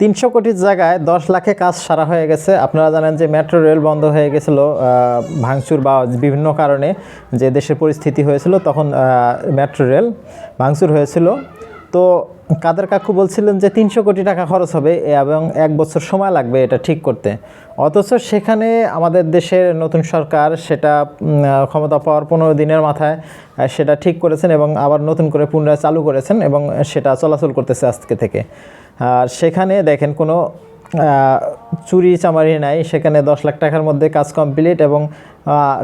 তিনশো কোটির জায়গায় দশ লাখে কাজ সারা হয়ে গেছে। আপনারা জানেন যে মেট্রো, রেল বন্ধ হয়ে গেছিল ভাঙচুর বা বিভিন্ন কারণে যে দেশের পরিস্থিতি হয়েছিল, তখন মেট্রো, রেল ভাঙচুর হয়েছিল। তো কাদের কাকু বলছিলেন যে তিনশো কোটি টাকা খরচ হবে এবং এক বছর সময় লাগবে এটা ঠিক করতে। অথচ সেখানে আমাদের দেশের নতুন সরকার সেটা ক্ষমতা পাওয়ার পনেরো দিনের মাথায় সেটা ঠিক করেছেন এবং আবার নতুন করে পুনরায় চালু করেছেন এবং সেটা চলাচল করতেছে আজকে থেকে। আর সেখানে দেখেন কোনো চুরি চামারি নাই, সেখানে দশ লাখ টাকার মধ্যে কাজ কমপ্লিট এবং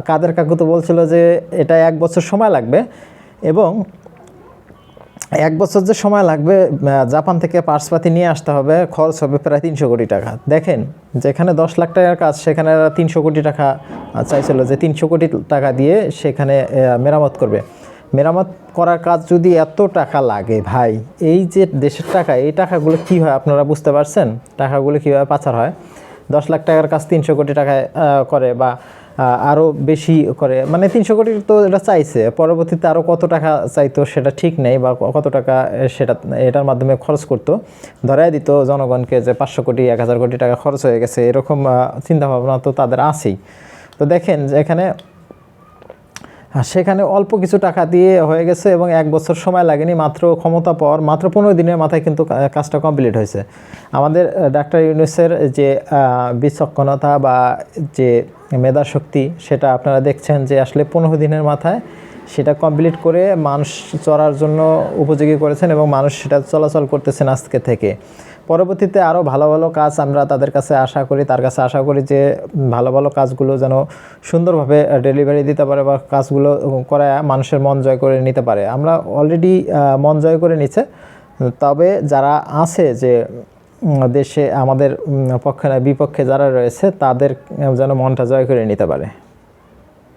কাদের কাকু তো বলছিল যে এটা এক বছর সময় লাগবে এবং এক বছর যে সময় লাগবে জাপান থেকে পার্সপাতি নিয়ে আসতে হবে, খরচ হবে প্রায় তিনশো কোটি টাকা। দেখেন, যেখানে দশ লাখ টাকার কাজ, সেখানে তিনশো কোটি টাকা চাইছিল যে তিনশো কোটি টাকা দিয়ে সেখানে মেরামত করবে। মেরামত করার কাজ যদি এত টাকা লাগে ভাই, এই যে দেশের টাকা, এই টাকাগুলো কী হয় আপনারা বুঝতে পারছেন? টাকাগুলো কীভাবে পাচার হয়? দশ লাখ টাকার কাজ তিনশো কোটি টাকায় করে বা আরও বেশি করে। মানে তিনশো কোটি তো এটা চাইছে। পরবর্তীতে আরও কত টাকা চাইতো সেটা ঠিক নেই বা কত টাকা সেটা এটার মাধ্যমে খরচ করতো। ধরাই দিত জনগণকে যে পাঁচশো কোটি, এক হাজার কোটি টাকা খরচ হয়ে গেছে, এরকম চিন্তাভাবনা তো তাদের আছেই। তো দেখেন যে এখানে সেখানে অল্প কিছু টাকা দিয়ে হয়ে গেছে এবং এক বছর সময় লাগেনি, মাত্র ক্ষমতা পাওয়ার, মাত্র পনেরো দিনের মাথায় কিন্তু কাজটা কমপ্লিট হয়েছে। আমাদের ডাক্তার ইউনুসের যে বিচক্ষণতা বা যে মেধাশক্তি, সেটা আপনারা দেখছেন যে আসলে পনেরো দিনের মাথায় সেটা কমপ্লিট করে মানুষ চড়ার জন্য উপযোগী করেছেন এবং মানুষ সেটা চলাচল করতেছেন আজকে থেকে। পরবর্তীতে আরও ভালো ভালো কাজ আমরা তাদের কাছে আশা করি, তার কাছে আশা করি যে ভালো ভালো কাজগুলো যেন সুন্দরভাবে ডেলিভারি দিতে পারে বা কাজগুলো করায় মানুষের মন জয় করে নিতে পারে। আমরা অলরেডি মন জয় করে নিচ্ছে। তবে যারা আছে যে দেশে আমাদের পক্ষে না বিপক্ষে যারা রয়েছে তাদের যেন মনটা জয় করে নিতে পারে।